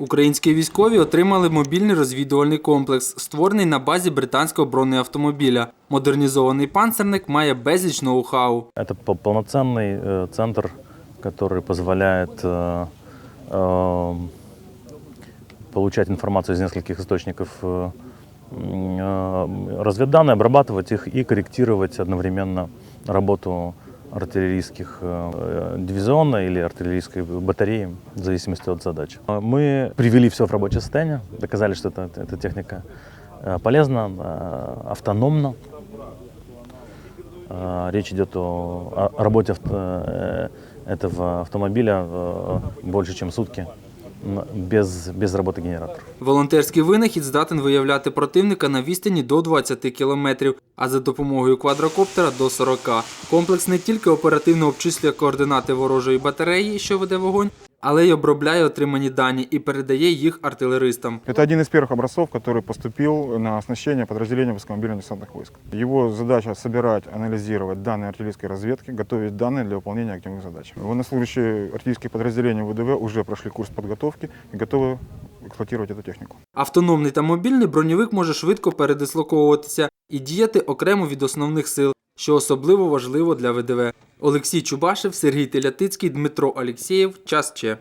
Українські військові отримали мобільний розвідувальний комплекс, створений на базі британського бронеавтомобіля. Модернізований панцерник має безліч ноу-хау. Это по- полноценный э, центр, который позволяет э, э, получать информацию из нескольких источников, э, м, э, разведданные, обрабатывать их и корректировать одновременно работу артиллерийских э, дивизиона или артиллерийской батареи, в зависимости от задач. Э, Мы привели все в рабочее состояние, доказали, что это, эта техника э, полезна, э, автономна. Э, Речь идет о, о работе авто- э, этого автомобиля э, больше, чем сутки м, без, без роботи генератора. Волонтерський винахід здатен виявляти противника на відстані до 20 кілометрів, а за допомогою квадрокоптера до 40. Комплекс не тільки оперативно обчислює координати ворожої батареї, що веде вогонь, але й обробляє отримані дані і передає їх артилеристам. Это один из первых образцов, который поступил на оснащение подразделения высокомобильно-десантных войск. Его задача собирать, анализировать данные артиллерийской разведки, готовить данные для выполнения активных задач. Военнослужащие артиллерийских подразделений ВДВ уже прошли курс подготовки и готовы эксплуатировать эту технику. Автономний та мобільний броньовик може швидко передислоковуватися і діяти окремо від основних сил, що особливо важливо для ВДВ. Олексій Чубашев, Сергій Телятицький, Дмитро Алєксєєв. Час Че.